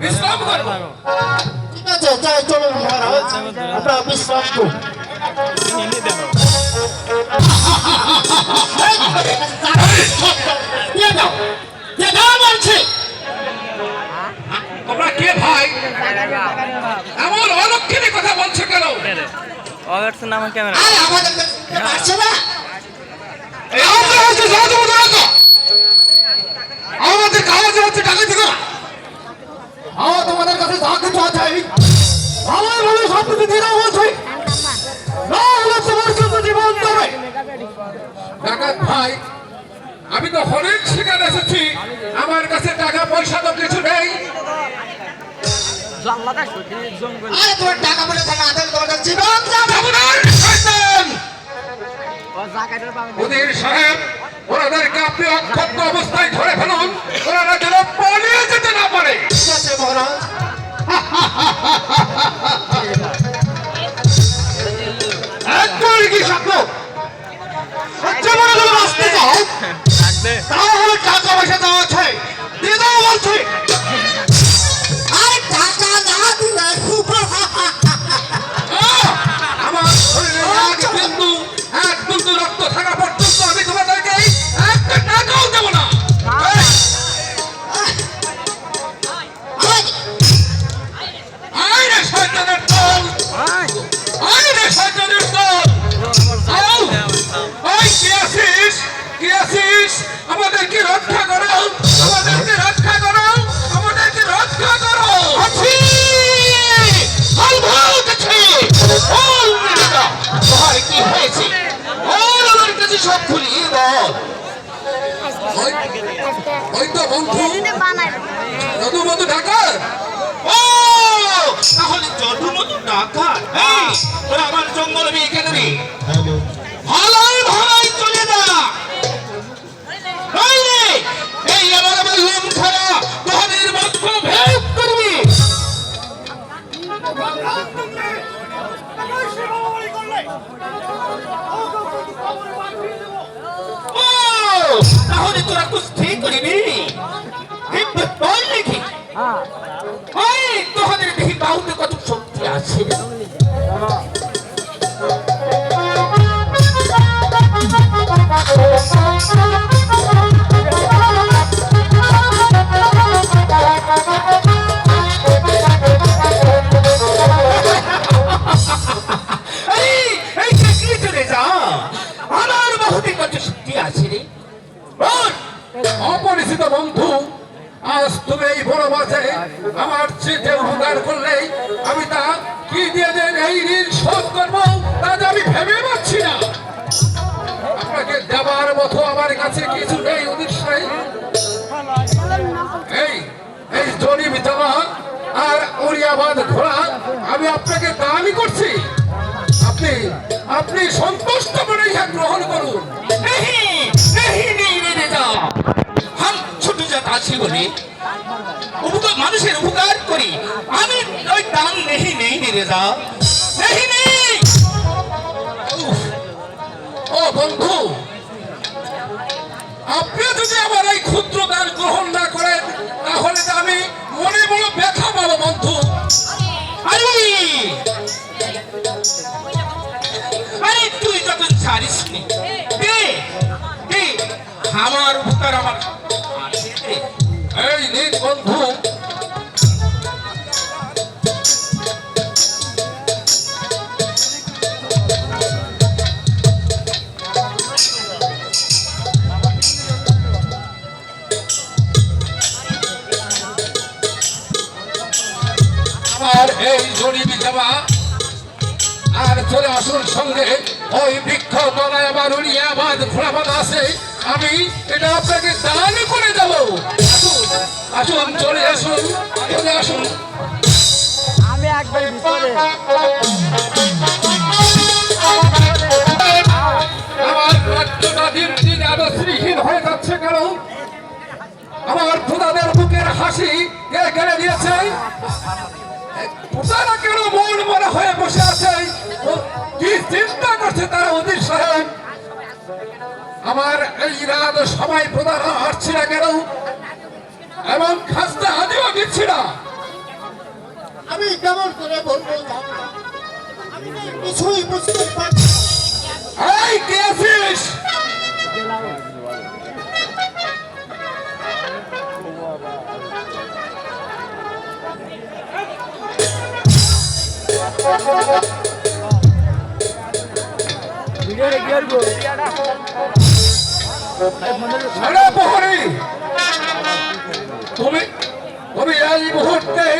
বিশ্রাম করব ঠিক আছে যাই চলুন মহারাজ। আপনারা বিশ্রাম তোমরা কে ভাই? এমন কথা বলছো কেন? অগাটস নাম ক্যামেরা আরে আমাদের কাছে না। এই আমরা হচ্ছে সহযোগ দাঁড়াতো আমাদের কাগজে হচ্ছে টাকা আমার তোমাদের কাছে যা কিছু আছে আমার বলে সব কিছু দিয়ে বলছি। আমি তো হরেক শিকার এসেছি। আমার কাছে টাকা পয়সা তো কিছু নেই। খবরদার, সাহেব ওনাদেরকে আপনি অক্ষত অবস্থায় ধরে ফেলুন। ওনারা শয়তানের দল। আয়। রে শয়তানের দল! ওই কে আছিস? কে আছিস? আমাদেরকে রক্ষা করো। আমাদেরকে রক্ষা করো। আমাদেরকে রক্ষা করো। আছি। আলভাউট আছে। বল তোমার কি হয়েছে? বল আমার কাছে সব খুলিয়ে বল ওই ওই বন্ধু বিয়ে কেন রে ভালোই ভালোই চলে যা। নইলে এই আমার আমার লোম খারা তোদের মধ্য ভেদ করবি। তাহলে তোরা কুস্তি করবি বল দেখি ওই তোদের দেখি বাহুতে কত শক্তি আছে অপরিচিত বন্ধু, আজ তুমি এই বড় মাঝে আমার চিঠে উপকার করলে আমি তা কি দিয়ে যে এই ঋণ শোধ করব? তা যে আমি ভেবে পাচ্ছি না। আপনাকে দেবার মতো আমার কাছে কিছু নেই উদ্দেশ্যে। এই এই জনি বিধবা আর উড়িয়াবাদ ঘোড়া আমি আপনাকে দাবি করছি। আপনি আপনি সন্তুষ্ট ইহা গ্রহণ করুন। নেই নেই রে যা নেই নেই উফ! ও বন্ধু, আপনি যদি আমার এই ক্ষুদ্র দান গ্রহণ না করেন, তাহলে তো আমি মনে বড় ব্যথা পাবো, বন্ধু। আরে আরে, তুই ছাড়িস আমার উপকার আমার। এই নিন, বন্ধু। জড়ি আর চলে আসুন সঙ্গে। ওই বৃক্ষ তলায় আমার উড়িয়ে আমার ঘোড়াবাদ আছে। আমি এটা আপনাকে দান করে দেব। আসুন আসুন চলে আসুন চলে আসুন। আমি একবার ভিতরে। আমার রাজ্যটা দিন দিন আরও শ্রীহীন হয়ে যাচ্ছে কেন? আমার প্রদাদের বুকের হাসি কে কেড়ে দিয়েছে প্রদারা কেন মন মনে হয়ে বসে আছে? কি চিন্তা করছে তারা অধীর সাহেব? আমার এই রাত সবাই প্রদারা হারছি না কেন? এবং খাস্তা আদিও দিচ্ছি না। আমি কেমন করে বলব কিছুই বুঝতে পারছি। এই কে আছিস? তুমি তুমি এই মুহূর্তে